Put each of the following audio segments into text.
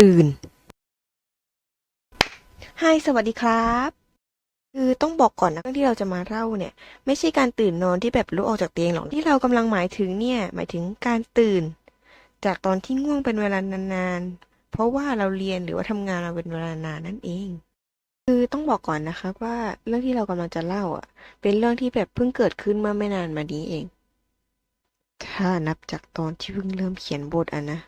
ตื่นไฮสวัสดีครับ คือต้องบอกก่อนนะเรื่องที่เราจะมาเล่าเนี่ย ไม่ใช่การตื่นนอนที่แบบลุกออกจากเตียงหรอกที่เรากำลังหมายถึงเนี่ย หมายถึงการตื่น จากตอนที่ง่วงเป็นเวลานานๆ เพราะว่าเราเรียนหรือว่าทำงานมาเป็นเวลานานนั่นเอง คือต้องบอกก่อนนะครับว่าเรื่องที่เรากำลังจะเล่าอะ เป็นเรื่องที่แบบเพิ่งเกิดขึ้นเมื่อไม่นานมานี้เอง ถ้านับจากตอนที่เพิ่งเริ่มเขียนบทอะนะ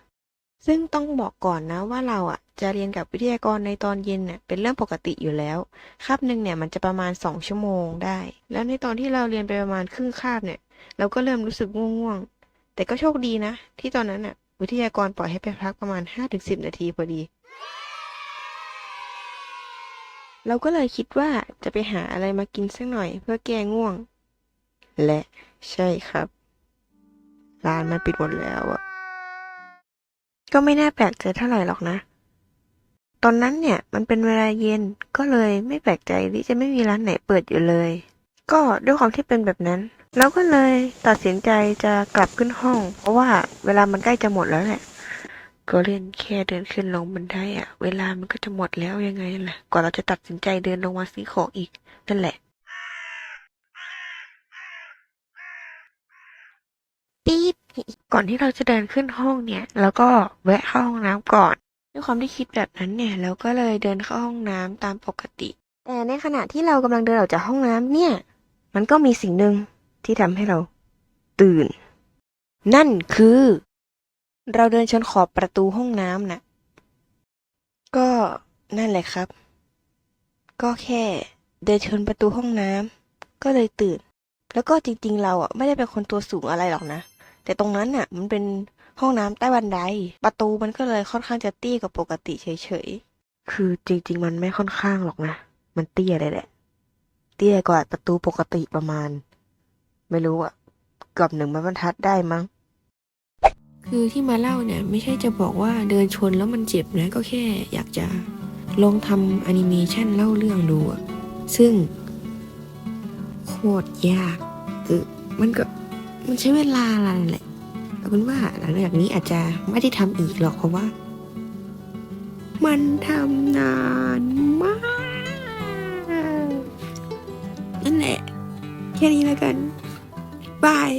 ซึ่งต้องบอกก่อนนะว่าเราอะจะเรียนกับวิทยากรในตอนเย็นเนี่ยเป็นเรื่องปกติอยู่แล้วคาบหนึ่งเนี่ยมันจะประมาณสองชั่วโมงได้ แล้วในตอนที่เราเรียนไปประมาณครึ่งคาบเนี่ย เราก็เริ่มรู้สึกง่วงๆ แต่ก็โชคดีนะ ที่ตอนนั้นอะวิทยากรปล่อยให้ไปพักประมาณห้าถึงสิบนาทีพอดี เราก็เลยคิดว่าจะไปหาอะไรมากินสักหน่อยเพื่อแก้ง่วง และใช่ครับ ร้านมันปิดหมดแล้วอะ ก็ไม่น่าแปลกใจเท่าไหร่หรอกนะ ตอนนั้นเนี่ยมันเป็นเวลาเย็นก็เลยไม่แปลกใจที่จะไม่มีร้านไหนเปิดอยู่เลย ก็ด้วยความที่เป็นแบบนั้นเราก็เลยตัดสินใจจะกลับขึ้นห้อง เพราะว่าเวลามันใกล้จะหมดแล้วแหละก็เล่นแค่เดินขึ้นลงบันไดอะเวลามันก็จะหมดแล้วยังไงล่ะกว่าเราจะตัดสินใจเดินลงมาซื้อของอีกนั่นแหละ ปี๊บ ก่อนที่เราจะเดินขึ้นห้องเนี่ยเราก็แวะเข้าห้องน้ำก่อน ด้วยความที่คิดแบบนั้นเนี่ย เราก็เลยเดินเข้าห้องน้ำตามปกติ แต่ในขณะที่เรากำลังเดินออกจากห้องน้ำเนี่ย มันก็มีสิ่งหนึ่งที่ทำให้เรา ตื่น นั่นคือ เราเดินชนขอบประตูห้องน้ำน่ะ ก็นั่นแหละครับ ก็แค่ เดินชนประตูห้องน้ำก็เลยตื่น แล้วก็จริงๆ เราอะไม่ได้เป็นคนตัวสูงอะไรหรอกนะ แต่ตรงนั้นน่ะ มันเป็นห้องน้ำใต้บันได ประตูมันก็เลยค่อนข้างจะเตี้ยกว่าปกติเฉยๆ คือจริง ๆ มันไม่ค่อนข้างหรอกนะ มันเตี้ยเลยแหละ เตี้ยกว่าประตูปกติประมาณ ไม่รู้อะเกือบหนึ่งม้บรรทัดได้มั้ง คือที่มาเล่าเนี่ย ไม่ใช่จะบอกว่าเดินชนแล้วมันเจ็บนะ ก็แค่ อยากจะลองทำแอนิเมชันเล่าเรื่องดูอะซึ่งโคตรยากคือมันก็มันใช้เวลาอะไรแหละ ลังจากนี้อาจจะไม่ได้ทำอีกหรอกเพราะว่า มันทำนานมากนั่นแหละแค่นี้แล้วกันบาย